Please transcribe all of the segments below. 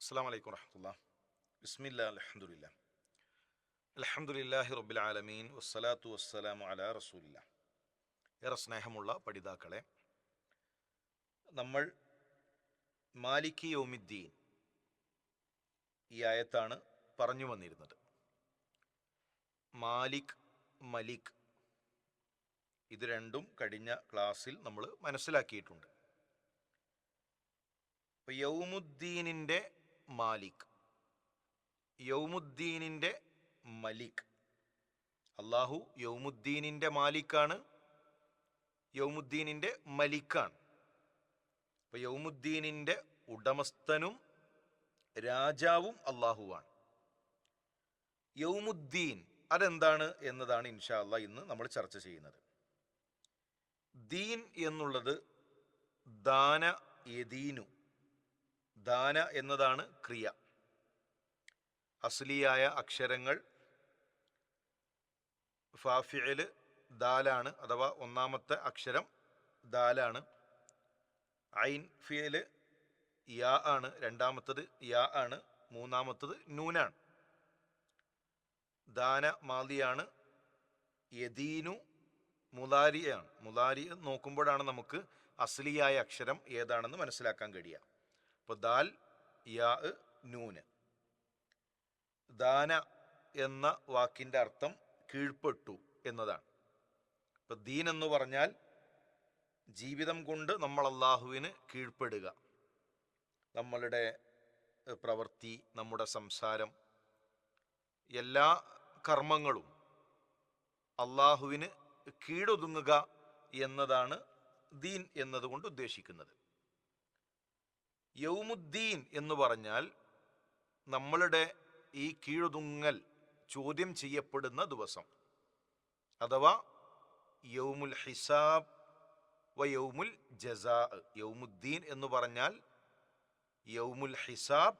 അസ്സാം വലൈക്കും വറഹമുല്ല ബിസ്മില്ല അലഹമുല്ല അലഹമുല്ലാഹി റബ്ബിൽ ആലമീൻ. വസ്സലാത്തു വസ്സലാമു അല റസൂലില്ല. ഏറെ സ്നേഹമുള്ള പഠിതാക്കളെ നമ്മൾ മാലിക്കി യോമിദ്ദീൻ ഈ ആയത്താണ് പറഞ്ഞു വന്നിരുന്നത്. മാലിക് മലിക് ഇത് രണ്ടും കഴിഞ്ഞ ക്ലാസ്സിൽ നമ്മൾ മനസ്സിലാക്കിയിട്ടുണ്ട്. യൗമുദ്ദീനിന്റെ മാലിക്. യൗമുദ്ദീനിന്റെ മലിക്. അള്ളാഹു യൗമുദ്ദീനിന്റെ മാലിക്കാണ് യൗമുദ്ദീനിന്റെ മലിക്കാണ്. അപ്പോൾ യൗമുദ്ദീനിന്റെ ഉടമസ്ഥനും രാജാവും അള്ളാഹുവാണ് യൗമുദ്ദീൻ അതെന്താണ് എന്നതാണ് ഇൻഷാ അല്ല ഇന്ന് നമ്മൾ ചർച്ച ചെയ്യുന്നത്. ദീൻ എന്നുള്ളത് ദാന യദീനു ദാന എന്നതാണ് ക്രിയ. അസ്ലിയായ അക്ഷരങ്ങൾ ഫാഫിയൽ ദാലാണ് അഥവാ ഒന്നാമത്തെ അക്ഷരം ദാലാണ്. ഐൻ ഫിയൽ യാ ആണ് രണ്ടാമത്തത് യാ ആണ് മൂന്നാമത്തത് നൂനാണ്. ദാന മാലിയാണ് യദീനു മുലാരിയാണ്. മുലാരി നോക്കുമ്പോഴാണ് നമുക്ക് അസ്ലിയായ അക്ഷരം ഏതാണെന്ന് മനസ്സിലാക്കാൻ കഴിയുക. അപ്പോൾ ദാൽ യാ നൂന്. ദാന എന്ന വാക്കിന്റെ അർത്ഥം കീഴ്പ്പെട്ടു എന്നതാണ്. ഇപ്പം ദീൻ എന്ന് പറഞ്ഞാൽ ജീവിതം കൊണ്ട് നമ്മൾ അള്ളാഹുവിന് കീഴ്പ്പെടുക. നമ്മളുടെ പ്രവൃത്തി നമ്മുടെ സംസാരം എല്ലാ കർമ്മങ്ങളും അള്ളാഹുവിന് കീഴൊതുങ്ങുക എന്നതാണ് ദീൻ എന്നതുകൊണ്ട് ഉദ്ദേശിക്കുന്നത്. യൗമുദ്ദീൻ എന്ന് പറഞ്ഞാൽ നമ്മളുടെ ഈ കീഴൊതുങ്ങൽ ചോദ്യം ചെയ്യപ്പെടുന്ന ദിവസം. അഥവാ യൗമുൽ ഹിസാബ് വ യൗമുൽ ജസാ യൗമുദ്ദീൻ എന്ന് പറഞ്ഞാൽ യൗമുൽ ഹിസാബ്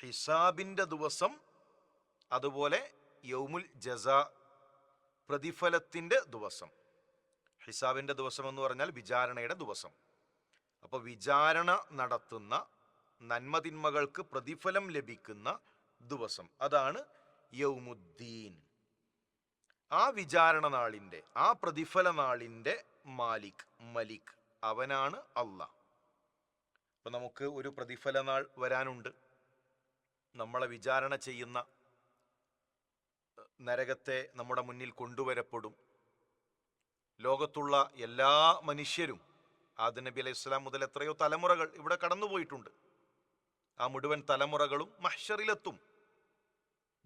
ഹിസാബിന്റെ ദിവസം അതുപോലെ യൗമുൽ ജസാ പ്രതിഫലത്തിന്റെ ദിവസം. ഹിസാബിന്റെ ദിവസം എന്ന് പറഞ്ഞാൽ വിചാരണയുടെ ദിവസം. അപ്പോൾ വിചാരണ നടത്തുന്ന നന്മതിന്മകൾക്ക് പ്രതിഫലം ലഭിക്കുന്ന ദിവസം. അതാണ് യൗമുദ്ദീൻ. ആ വിചാരണ നാളിന്റെ ആ പ്രതിഫല നാളിന്റെ മാലിക് മലിക് അവനാണ് അല്ല അപ്പം നമുക്ക് ഒരു പ്രതിഫല നാൾ വരാനുണ്ട്. നമ്മളെ വിചാരണ ചെയ്യുന്ന നരകത്തെ നമ്മുടെ മുന്നിൽ കൊണ്ടുവരപ്പെടും. ലോകത്തുള്ള എല്ലാ മനുഷ്യരും ആദ നബി അലൈഹി സ്വലാം മുതൽ എത്രയോ തലമുറകൾ ഇവിടെ കടന്നുപോയിട്ടുണ്ട്. ആ മുഴുവൻ തലമുറകളും മഹ്ഷറിലെത്തും.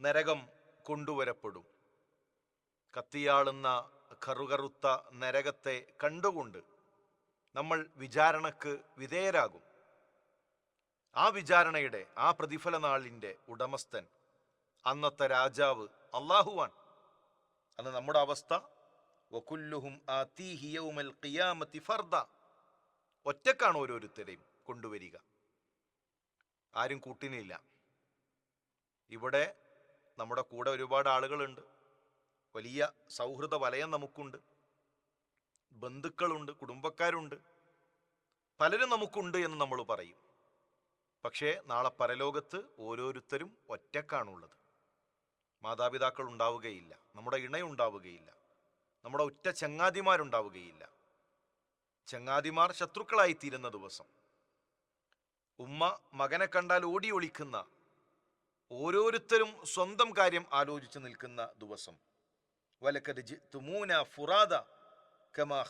നരകം കൊണ്ടുവരപ്പെടും. കത്തിയാളുന്ന കറുകറുത്ത നരകത്തെ കണ്ടുകൊണ്ട് നമ്മൾ വിചാരണക്ക് വിധേയരാകും. ആ വിചാരണയുടെ ആ പ്രതിഫല നാളിന്റെ ഉടമസ്ഥൻ അന്നത്തെ രാജാവ് അള്ളാഹുവാൻ അന്ന് നമ്മുടെ അവസ്ഥ വകുല്ലുഹും തീ ഹിയവുമൽ ഖിയാമത്തി ഫർദ ഒറ്റക്കാണ് ഓരോരുത്തരെയും കൊണ്ടുവരിക. ആരും കൂട്ടിനില്ല. ഇവിടെ നമ്മുടെ കൂടെ ഒരുപാട് ആളുകളുണ്ട്. വലിയ സൗഹൃദ വലയം നമുക്കുണ്ട്. ബന്ധുക്കളുണ്ട് കുടുംബക്കാരുണ്ട്. പലരും നമുക്കുണ്ട് എന്ന് നമ്മൾ പറയും. പക്ഷേ നാളെ പരലോകത്ത് ഓരോരുത്തരും ഒറ്റക്കാണുള്ളത്. മാതാപിതാക്കൾ ഉണ്ടാവുകയില്ല. നമ്മുടെ ഇണയുണ്ടാവുകയില്ല. നമ്മുടെ ഉറ്റ ചങ്ങാതിമാരുണ്ടാവുകയില്ല. ചങ്ങാതിമാർ ശത്രുക്കളായി ശത്രുക്കളായിത്തീരുന്ന ദിവസം. ഉമ്മ മകനെ കണ്ടാൽ ഓടി ഒളിക്കുന്ന ഓരോരുത്തരും സ്വന്തം കാര്യം ആലോചിച്ച് നിൽക്കുന്ന ദിവസം. വലക്കത് തുമൂന ഫുറാദ കമാ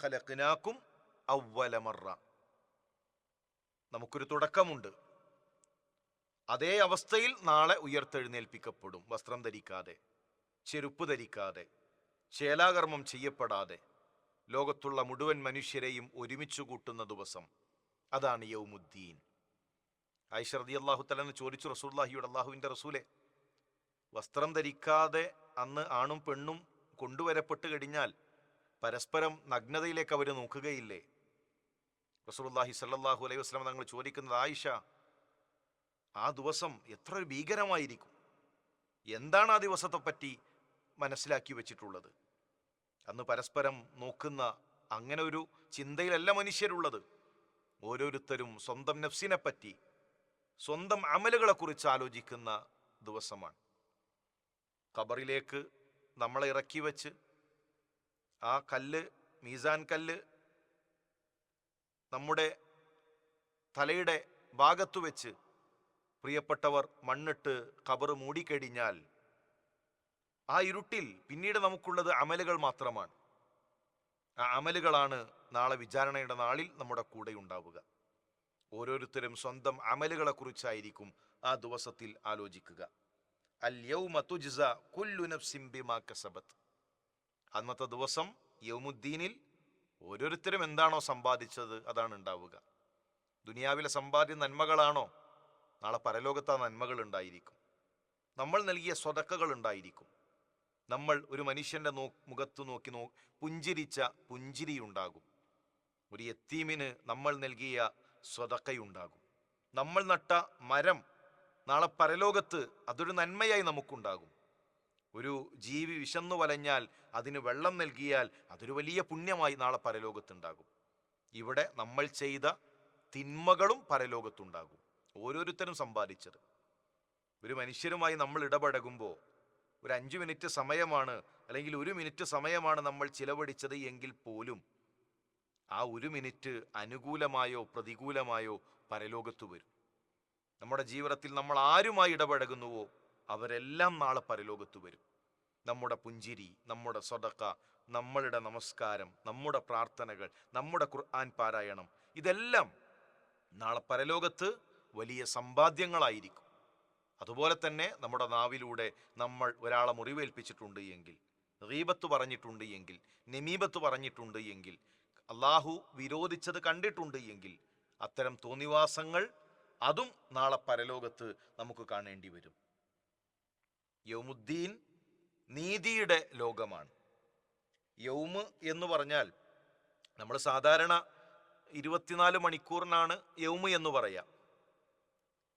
അവലമറ നമുക്കൊരു തുടക്കമുണ്ട്. അതേ അവസ്ഥയിൽ നാളെ ഉയർത്തെഴുന്നേൽപ്പിക്കപ്പെടും. വസ്ത്രം ധരിക്കാതെ ചെരുപ്പ് ധരിക്കാതെ ശേലാകർമ്മം ചെയ്യപ്പെടാതെ. ലോകത്തുള്ള മുഴുവൻ മനുഷ്യരെയും ഒരുമിച്ച് കൂട്ടുന്ന ദിവസം. അതാണ് യൗമുദ്ദീൻ. ഐഷർദി അള്ളാഹു തലന്ന് ചോദിച്ചു റസൂല്ലാഹിയുടെ അള്ളാഹുവിന്റെ റസൂലെ വസ്ത്രം ധരിക്കാതെ അന്ന് ആണും പെണ്ണും കൊണ്ടുവരപ്പെട്ട് കഴിഞ്ഞാൽ പരസ്പരം നഗ്നതയിലേക്ക് അവർ നോക്കുകയില്ലേ? റസൂലുള്ളാഹി സല്ലാഹു അലൈഹി വസ്ലം തങ്ങൾ ചോദിക്കുന്നത് ആയിഷ ആ ദിവസം എത്ര ഭീകരമായിരിക്കും? എന്താണ് ആ ദിവസത്തെ പറ്റി മനസ്സിലാക്കി വെച്ചിട്ടുള്ളത്? അന്ന് പരസ്പരം നോക്കുന്ന അങ്ങനെ ഒരു ചിന്തയിലല്ല മനുഷ്യരുള്ളത്. ഓരോരുത്തരും സ്വന്തം നഫ്സിനെപ്പറ്റി സ്വന്തം അമലുകളെ കുറിച്ച് ആലോചിക്കുന്ന ദിവസമാണ്. കബറിലേക്ക് നമ്മളെ ഇറക്കി വെച്ച് ആ കല്ല് മീസാൻ കല്ല് നമ്മുടെ തലയുടെ ഭാഗത്തു വെച്ച് പ്രിയപ്പെട്ടവർ മണ്ണിട്ട് ഖബർ മൂടിക്കഴിഞ്ഞാൽ ആ ഇരുട്ടിൽ പിന്നീട് നമുക്കുള്ളത് അമലുകൾ മാത്രമാണ്. ആ അമലുകളാണ് നാളെ വിചാരണയുടെ നാളിൽ നമ്മുടെ കൂടെ ഉണ്ടാവുക. ഓരോരുത്തരും സ്വന്തം അമലുകളെ കുറിച്ചായിരിക്കും ആ ദിവസത്തിൽ ആലോചിക്കുക. അന്നത്തെ ദിവസം യൗമുദ്ദീനിൽ ഓരോരുത്തരും എന്താണോ സമ്പാദിച്ചത് അതാണ് ഉണ്ടാവുക. ദുനിയാവിലെ സമ്പാദ്യ നന്മകളാണോ? നാളെ പരലോകത്ത് ആ നന്മകൾ ഉണ്ടായിരിക്കും. നമ്മൾ നൽകിയ സ്വതക്കകൾ ഉണ്ടായിരിക്കും. നമ്മൾ ഒരു മനുഷ്യന്റെ നോ മുഖത്ത് നോക്കി നോ പുഞ്ചിരിച്ച പുഞ്ചിരി ഉണ്ടാകും ഒരു എത്തീമിന് നമ്മൾ നൽകിയ സ്വതക്കയുണ്ടാകും. നമ്മൾ നട്ട മരം നാളെ പരലോകത്ത് അതൊരു നന്മയായി നമുക്കുണ്ടാകും. ഒരു ജീവി വിശന്നു വലഞ്ഞാൽ അതിന് വെള്ളം നൽകിയാൽ അതൊരു വലിയ പുണ്യമായി നാളെ പരലോകത്തുണ്ടാകും. ഇവിടെ നമ്മൾ ചെയ്ത തിന്മകളും പരലോകത്തുണ്ടാകും. ഓരോരുത്തരും സമ്പാദിച്ചത്. ഒരു മനുഷ്യരുമായി നമ്മൾ ഇടപഴകുമ്പോൾ ഒരു അഞ്ച് മിനിറ്റ് സമയമാണ് അല്ലെങ്കിൽ ഒരു മിനിറ്റ് സമയമാണ് നമ്മൾ ചിലവഴിച്ചത് എങ്കിൽ പോലും ആ ഒരു മിനിറ്റ് അനുകൂലമായോ പ്രതികൂലമായോ പരലോകത്ത് വരും. നമ്മുടെ ജീവിതത്തിൽ നമ്മൾ ആരുമായി ഇടപഴകുന്നുവോ അവരെല്ലാം നാളെ പരലോകത്ത് വരും. നമ്മുടെ പുഞ്ചിരി നമ്മുടെ സ്വതക്ക നമ്മളുടെ നമസ്കാരം നമ്മുടെ പ്രാർത്ഥനകൾ നമ്മുടെ ഖുർആൻ പാരായണം ഇതെല്ലാം നാളെ പരലോകത്ത് വലിയ സമ്പാദ്യങ്ങളായിരിക്കും. അതുപോലെ തന്നെ നമ്മുടെ നാവിലൂടെ നമ്മൾ ഒരാളെ മുറിവേൽപ്പിച്ചിട്ടുണ്ട് എങ്കിൽ റീബത്ത് പറഞ്ഞിട്ടുണ്ട് എങ്കിൽ നെമീബത്ത് പറഞ്ഞിട്ടുണ്ട് എങ്കിൽ അള്ളാഹു വിരോധിച്ചത് കണ്ടിട്ടുണ്ട് എങ്കിൽ അത്തരം തോന്നിവാസങ്ങൾ അതും നാളെ പരലോകത്ത് നമുക്ക് കാണേണ്ടി വരും. യൗമുദ്ദീൻ നീതിയുടെ ലോകമാണ്. യൗമ് എന്ന് പറഞ്ഞാൽ നമ്മൾ സാധാരണ ഇരുപത്തിനാല് മണിക്കൂറിനാണ് യൗമ് എന്ന് പറയാം.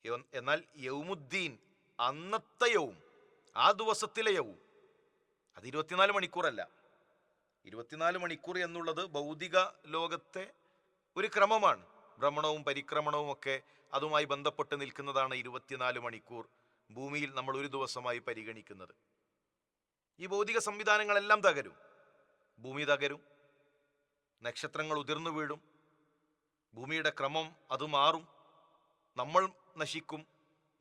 എന്നാൽ യൗമുദ്ദീൻ അന്നത്തെ യൗം ആ ദിവസത്തിലെ യൗം. അത് ഇരുപത്തിനാല് മണിക്കൂറല്ല. ഇരുപത്തിനാല് മണിക്കൂർ എന്നുള്ളത് ഭൗതിക ലോകത്തെ ഒരു ക്രമമാണ്. ഭ്രമണവും പരിക്രമണവും ഒക്കെ അതുമായി ബന്ധപ്പെട്ട് നിൽക്കുന്നതാണ് ഇരുപത്തിനാല് മണിക്കൂർ ഭൂമിയിൽ നമ്മൾ ഒരു ദിവസമായി പരിഗണിക്കുന്നത്. ഈ ഭൗതിക സംവിധാനങ്ങളെല്ലാം തകരും. ഭൂമി തകരും. നക്ഷത്രങ്ങൾ ഉതിർന്നു വീഴും. ഭൂമിയുടെ ക്രമം അത് മാറും. നമ്മൾ നശിക്കും.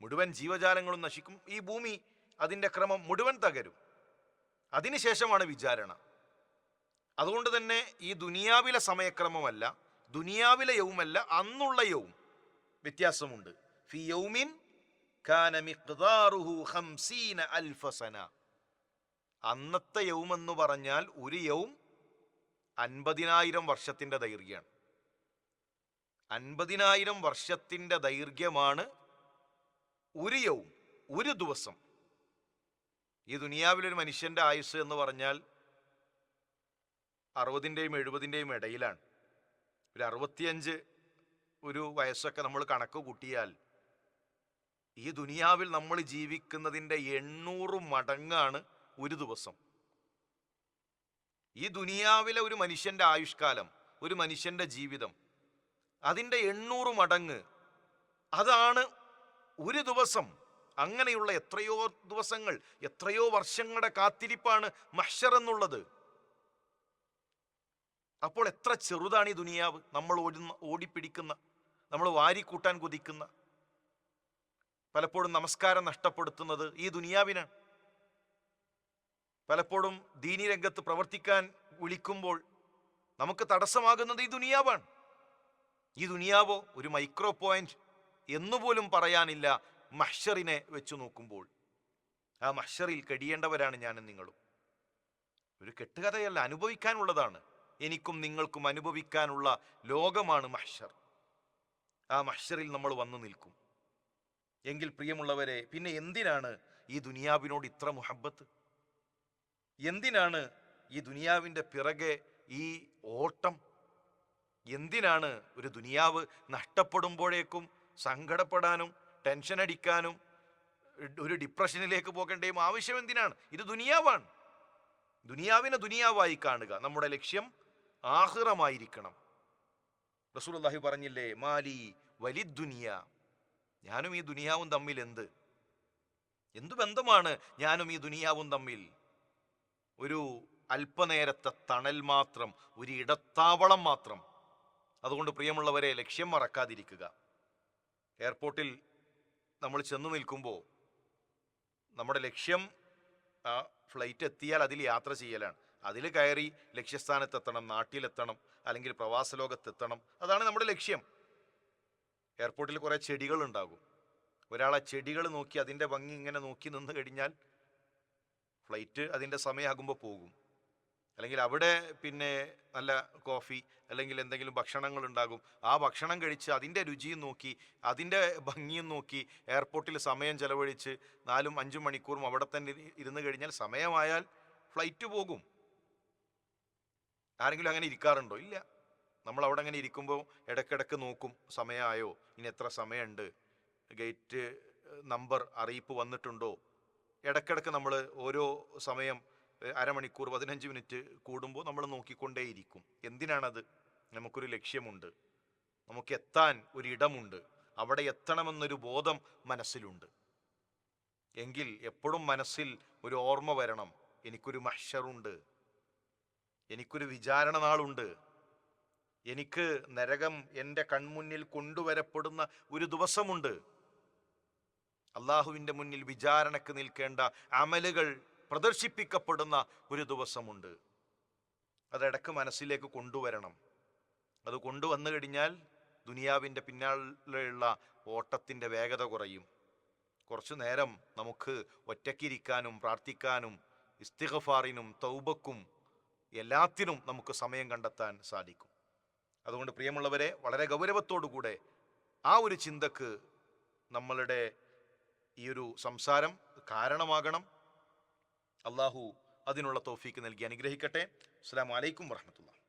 മുഴുവൻ ജീവജാലങ്ങളും നശിക്കും. ഈ ഭൂമി അതിന്റെ ക്രമം മുഴുവൻ തകരും. അതിനുശേഷമാണ് വിചാരണ. അതുകൊണ്ട് തന്നെ ഈ ദുനിയാവിലെ സമയക്രമമല്ല ദുനിയാവിലെ യൗമല്ല അന്നുള്ള യൗം വ്യത്യാസമുണ്ട്. ഫി യൗമിൻ അന്നത്തെ യൗം എന്ന് പറഞ്ഞാൽ ഒരു യൗം അൻപതിനായിരം വർഷത്തിന്റെ ദൈർഘ്യമാണ് അൻപതിനായിരം വർഷത്തിന്റെ ദൈർഘ്യമാണ് ഒരു യവും ഒരു ദിവസം. ഈ ദുനിയാവിലൊരു മനുഷ്യന്റെ ആയുസ് എന്ന് പറഞ്ഞാൽ അറുപതിന്റെയും എഴുപതിന്റെയും ഇടയിലാണ്. ഒരു അറുപത്തിയഞ്ച് ഒരു വയസ്സൊക്കെ നമ്മൾ കണക്ക് കൂട്ടിയാൽ ഈ ദുനിയാവിൽ നമ്മൾ ജീവിക്കുന്നതിന്റെ എണ്ണൂറ് മടങ്ങാണ് ഒരു ദിവസം. ഈ ദുനിയാവിലെ ഒരു മനുഷ്യന്റെ ആയുഷ്കാലം ഒരു മനുഷ്യന്റെ ജീവിതം അതിന്റെ എണ്ണൂറ് മടങ്ങ്. അതാണ് ഒരു ദിവസം അങ്ങനെയുള്ള എത്രയോ ദിവസങ്ങൾ എത്രയോ വർഷങ്ങളുടെ കാത്തിരിപ്പാണ് മഹ്ഷർ എന്നുള്ളത്. അപ്പോൾ എത്ര ചെറുതാണ് ഈ ദുനിയാവ്? നമ്മൾ ഓടുന്ന ഓടിപ്പിടിക്കുന്ന നമ്മൾ വാരിക്കൂട്ടാൻ കൊതിക്കുന്ന പലപ്പോഴും നമസ്കാരം നഷ്ടപ്പെടുത്തുന്നത് ഈ ദുനിയാവിനാണ്. പലപ്പോഴും ദീനി രംഗത്ത് പ്രവർത്തിക്കാൻ വിളിക്കുമ്പോൾ നമുക്ക് തടസ്സമാകുന്നത് ഈ ദുനിയാവാണ്. ഈ ദുനിയാവോ ഒരു മൈക്രോ പോയിന്റ് എന്നുപോലും പറയാനില്ല മഹ്ഷറിനെ വെച്ചു നോക്കുമ്പോൾ. ആ മഹ്ഷറിൽ കഴിയേണ്ടവരാണ് ഞാനും നിങ്ങളും. ഒരു കെട്ടുകഥയല്ല അനുഭവിക്കാനുള്ളതാണ്. എനിക്കും നിങ്ങൾക്കും അനുഭവിക്കാനുള്ള ലോകമാണ് മഹ്ഷർ. ആ മഹ്ഷറിൽ നമ്മൾ വന്നു നിൽക്കും. എങ്കിൽ പ്രിയമുള്ളവരെ പിന്നെ എന്തിനാണ് ഈ ദുനിയാവിനോട് ഇത്ര മുഹബത്ത് എന്തിനാണ് ഈ ദുനിയാവിന്റെ പിറകെ ഈ ഓട്ടം? എന്തിനാണ് ഒരു ദുനിയാവ് നഷ്ടപ്പെടുമ്പോഴേക്കും സങ്കടപ്പെടാനും ടെൻഷൻ അടിക്കാനും ഒരു ഡിപ്രഷനിലേക്ക് പോകേണ്ടയും ആവശ്യം എന്തിനാണ്? ഇത് ദുനിയാവാണ്. ദുനിയാവിനെ ദുനിയാവായി കാണുക നമ്മുടെ ലക്ഷ്യം ആഹ്റമായിരിക്കണം. റസൂലുള്ളാഹി പറഞ്ഞില്ലേ മാലി വലി ദുനിയ ഞാനും ഈ ദുനിയാവും തമ്മിൽ എന്ത്? എന്തു ബന്ധമാണ് ഞാനും ഈ ദുനിയാവും തമ്മിൽ? ഒരു അല്പനേരത്തെ തണൽ മാത്രം ഒരു ഇടത്താവളം മാത്രം. അതുകൊണ്ട് പ്രിയമുള്ളവരെ ലക്ഷ്യം മറക്കാതിരിക്കുക. എയർപോർട്ടിൽ നമ്മൾ ചെന്ന് നിൽക്കുമ്പോൾ നമ്മുടെ ലക്ഷ്യം ആ ഫ്ലൈറ്റ് എത്തിയാൽ അതിൽ യാത്ര ചെയ്യലാണ്. അതിൽ കയറി ലക്ഷ്യസ്ഥാനത്തെത്തണം നാട്ടിലെത്തണം അല്ലെങ്കിൽ പ്രവാസ ലോകത്തെത്തണം അതാണ് നമ്മുടെ ലക്ഷ്യം. എയർപോർട്ടിൽ കുറേ ചെടികൾ ഉണ്ടാകും ഒരാൾ ആ ചെടികൾ നോക്കി അതിന്റെ ഭംഗി ഇങ്ങനെ നോക്കി നിന്ന് കഴിഞ്ഞാൽ ഫ്ലൈറ്റ് അതിന്റെ സമയമാകുമ്പോൾ പോകും. അല്ലെങ്കിൽ അവിടെ പിന്നെ നല്ല കോഫി അല്ലെങ്കിൽ എന്തെങ്കിലും ഭക്ഷണങ്ങൾ ഉണ്ടാകും ആ ഭക്ഷണം കഴിച്ച് അതിന്റെ രുചിയും നോക്കി അതിന്റെ ഭംഗിയും നോക്കി എയർപോർട്ടിൽ സമയം ചെലവഴിച്ച് നാലും അഞ്ചും മണിക്കൂറും അവിടെ തന്നെ ഇരി- ഇരുന്ന് കഴിഞ്ഞാൽ സമയമായാൽ ഫ്ലൈറ്റ് പോകും. ആരെങ്കിലും അങ്ങനെ ഇരിക്കാറുണ്ടോ? ഇല്ല. നമ്മൾ അവിടെ അങ്ങനെ ഇരിക്കുമ്പോൾ ഇടയ്ക്കിടയ്ക്ക് നോക്കും സമയമായോ? ഇനി എത്ര സമയമുണ്ട്? ഗേറ്റ് നമ്പർ അറിയിപ്പ് വന്നിട്ടുണ്ടോ? ഇടയ്ക്കിടയ്ക്ക് നമ്മൾ ഓരോ സമയം അരമണിക്കൂർ പതിനഞ്ച് മിനിറ്റ് കൂടുമ്പോൾ നമ്മൾ നോക്കിക്കൊണ്ടേയിരിക്കും. എന്തിനാണത്? നമുക്കൊരു ലക്ഷ്യമുണ്ട്. നമുക്ക് എത്താൻ ഒരു ഇടമുണ്ട്. അവിടെ എത്തണമെന്നൊരു ബോധം മനസ്സിലുണ്ട്. എങ്കിൽ എപ്പോഴും മനസ്സിൽ ഒരു ഓർമ്മ വരണം. എനിക്കൊരു മഷറുണ്ട് എനിക്കൊരു വിചാരണ നാളുണ്ട്. എനിക്ക് നരകം എന്റെ കൺമുന്നിൽ കൊണ്ടുവരപ്പെടുന്ന ഒരു ദിവസമുണ്ട്. അള്ളാഹുവിന്റെ മുന്നിൽ വിചാരണക്ക് നിൽക്കേണ്ട അമലുകൾ പ്രദർശിപ്പിക്കപ്പെടുന്ന ഒരു ദിവസമുണ്ട്. അതിടക്ക് മനസ്സിലേക്ക് കൊണ്ടുവരണം. അത് കൊണ്ടുവന്നു കഴിഞ്ഞാൽ ദുനിയാവിന്റെ പിന്നാലെയുള്ള ഓട്ടത്തിന്റെ വേഗത കുറയും. കുറച്ചു നേരം നമുക്ക് ഒറ്റയ്ക്കിരിക്കാനും പ്രാർത്ഥിക്കാനും ഇസ്തിഗഫാറിനും തൗബക്കും എല്ലാത്തിനും നമുക്ക് സമയം കണ്ടെത്താൻ സാധിക്കും. അതുകൊണ്ട് പ്രിയമുള്ളവരെ വളരെ ഗൗരവത്തോടുകൂടെ ആ ഒരു ചിന്തക്ക് നമ്മളുടെ ഈ ഒരു സംസാരം കാരണമാകണം. അള്ളാഹു അതിനുള്ള തോഫീക്ക് നൽകി അനുഗ്രഹിക്കട്ടെ. അസ്സാം വലൈക്കും വർഹമത്തുള്ള